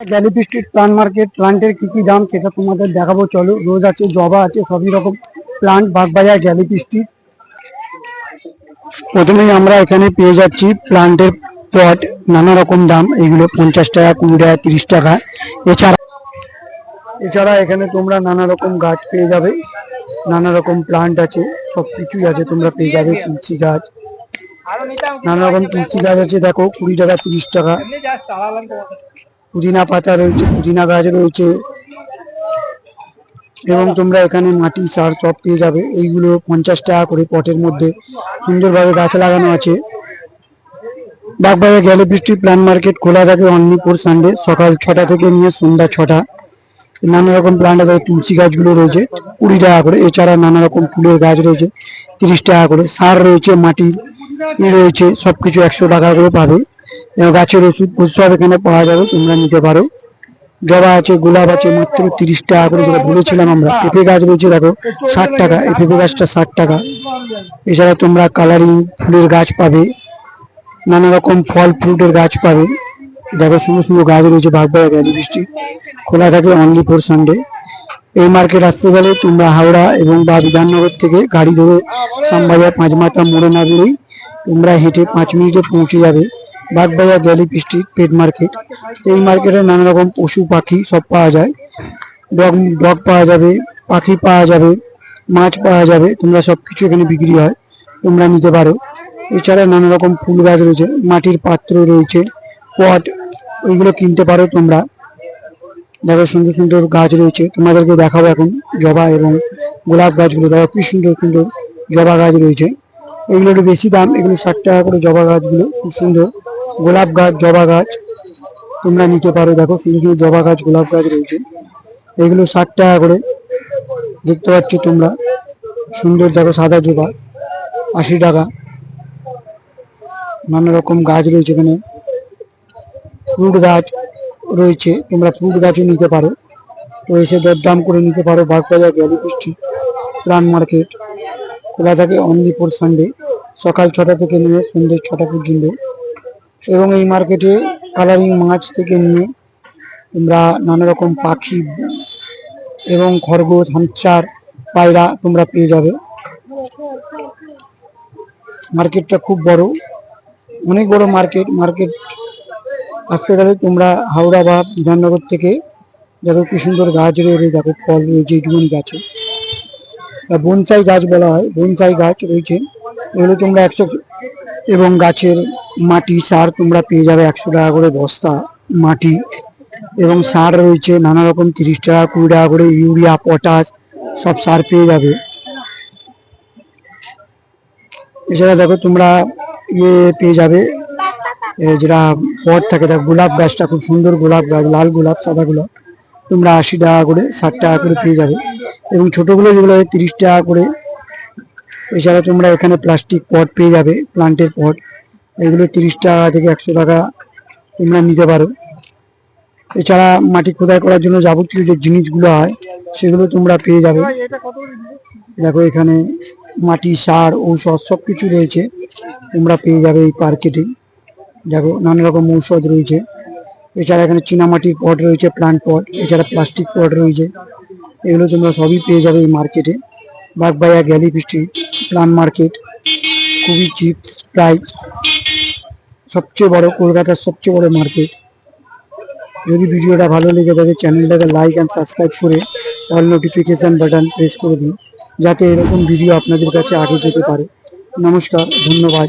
গ্যালিপি street plant market প্লান্টের কি কি দাম সেটা তোমাদের দেখাবো, চলো। রোজ আছে, জবা আছে, সবই রকম প্লান্ট বাগবাজার গ্যালিপি স্ট্রিট প্রথমেই আমরা এখানে পেয়ে যাচ্ছি প্লান্টের পট নানা রকম দাম, এগুলো পঞ্চাশ টাকা, কুড়ি টাকা, তিরিশ টাকা। এছাড়া এছাড়া এখানে তোমরা নানা রকম গাছ পেয়ে যাবে, নানা রকম প্লান্ট আছে, সব কিছুই আছে, তোমরা পেয়ে যাবে তুলসী গাছ। নানা রকম তুলসী গাছ আছে, দেখো, কুড়ি টাকা, তিরিশ টাকা। পুদিনা পাতা রয়েছে, পুদিনা গাছ রয়েছে এবং তোমরা এখানে মাটি সার সব পেয়ে যাবে। এইগুলো পঞ্চাশ টাকা করে পটের মধ্যে। সুন্দরভাবে গাছ লাগানো আছে। বাগবাজার গেলে বৃষ্টি প্ল্যান মার্কেট খোলা থাকে অনলি ফোর সানডে, সকাল ছটা থেকে নিয়ে সন্ধ্যা ছটা। নানা রকম প্লান্ট আছে, তুলসী গাছগুলো রয়েছে, কুড়ি টাকা করে। এছাড়া নানা রকম ফুলের গাছ রয়েছে, তিরিশ টাকা করে। সার রয়েছে, মাটির ই রয়েছে, সবকিছু একশো টাকা করে পাবে। গাছের ওষুধ সব এখানে পাওয়া যাবে, তোমরা নিতে পারো। জবা আছে, গোলাপ আছে, মাত্র তিরিশ টাকা করে যেটা বলেছিলাম আমরা। পেঁপে গাছ রয়েছে, দেখো, ষাট টাকা, এই পেঁপে গাছটা ষাট টাকা। এছাড়া তোমরা কালারিং ফুলের গাছ পাবে, নানা রকম ফল ফ্রুটের গাছ পাবে। দেখো, সুন্দর সুন্দর গাছ রয়েছে বাগবাড়া গ্যালি বৃষ্টি। খোলা থাকে অনলি ফোর সানডে এই মার্কেট আসতে গেলে তোমরা হাওড়া এবং বা বিধাননগর থেকে গাড়ি ধরে শ্যামবাজার পাঁচমাথা মোড়ে না বেরোই তোমরা হেঁটে পাঁচ মিনিটে পৌঁছে যাবে। Bagbazar Galiff street pet market. এই মার্কেটে নানা রকম পশু, পাখি সব পাওয়া যায়। ডগ ডগ পাওয়া যাবে, পাখি পাওয়া যাবে, মাছ পাওয়া যাবে, তোমরা সব কিছু এখানে বিক্রি হয়, তোমরা নিতে পারো। এছাড়া নানা রকম ফুল গাছ রয়েছে, মাটির পাত্র রয়েছে, পট, ওইগুলো কিনতে পারো তোমরা। দেখো সুন্দর সুন্দর গাছ রয়েছে, তোমাদেরকে দেখাবো এখন জবা এবং গোলাপ গাছগুলো। দেখো কি সুন্দর সুন্দর জবা গাছ রয়েছে। এগুলো একটু বেশি দাম, এগুলো ষাট টাকা করে জবা গাছগুলো, খুব সুন্দর। গোলাপ গাছ, জবা গাছ তোমরা নিতে পারো। দেখো সুন্দর জবা গাছ, গোলাপ গাছ রয়েছে। এগুলো ষাট টাকা করে। দেখতে পাচ্ছ তোমরা? সুন্দর, দেখো, সাদা জবা, আশি টাকা। নানা রকম গাছ রয়েছে এখানে। ফ্রুট গাছ রয়েছে। তোমরা ফ্রুট গাছও নিতে পারো। তো এসে দরদাম করে নিতে পারো। বাগবাজার গ্যালিপিস্ট্রি প্রাণ মার্কেট। খোলা থাকে অনলি ফোর সানডে সকাল ছটা থেকে নিয়ে সন্ধ্যে ছটা পর্যন্ত। এবং এই মার্কেটে কালারিং মাছ থেকে নিয়ে তোমরা নানা রকম পাখি এবং খরগোশ হামচার পায়রা তোমরা পেয়ে যাবে। মার্কেটটা খুব বড়, অনেক বড় মার্কেট মার্কেট আসতে গেলে তোমরা হাওড়া বা বিধাননগর থেকে দেখো কি সুন্দর গাছ রয়েছে, দেখো ফল রয়েছে, এইটুকুনি গাছে। বনসাই গাছ বলা হয়, বনসাই গাছ রয়েছে। এগুলো তোমরা একশো এবং গাছের মাটি সার তোমরা পেয়ে যাবে একশো টাকা করে বস্তা মাটি এবং সার রয়েছে নানা রকম তিরিশ টাকা, কুড়ি টাকা করে, ইউরিয়া, পটাশ, সব সার পেয়ে যাবে। এছাড়া দেখো তোমরা ইয়ে পেয়ে যাবে যেটা পট থাকে, দেখো গোলাপ গাছটা খুব সুন্দর গোলাপ গাছ, লাল গোলাপ, সাদা গোলাপ, তোমরা আশি টাকা করে, ষাট টাকা করে পেয়ে যাবে। এবং ছোটগুলো যেগুলো হয় তিরিশ টাকা করে, এছাড়া তোমরা এখানে প্লাস্টিক পট পেয়ে যাবে প্লান্টের পট এগুলো তিরিশ টাকা থেকে একশো টাকা তোমরা নিতে পারো। এছাড়া মাটি খোদাই করার জন্য যাবতীয় যে জিনিসগুলো হয়, সেগুলো তোমরা পেয়ে যাবে। দেখো এখানে মাটি, সার, ঔষধ সব কিছু রয়েছে, তোমরা পেয়ে যাবে এই মার্কেটে দেখো নানা রকম ঔষধ রয়েছে। এছাড়া এখানে চীনামাটির পট রয়েছে প্লান্ট পট এছাড়া প্লাস্টিক পট রয়েছে। এগুলো তোমরা সবই পেয়ে যাবে এই মার্কেটে বাগবাইয়া গ্যালিপ স্ট্রিট মার্কেট খুবই চিপ প্রাইস সবচেয়ে বড় কলকাতার সবচেয়ে বড় মার্কেট। যদি ভিডিওটা ভালো লেগে থাকে, চ্যানেলটাকে লাইক অ্যান্ড সাবস্ক্রাইব করে অল নোটিফিকেশান বাটন প্রেস করে দিন, যাতে এরকম ভিডিও আপনাদের কাছে আগে যেতে পারে। নমস্কার, ধন্যবাদ।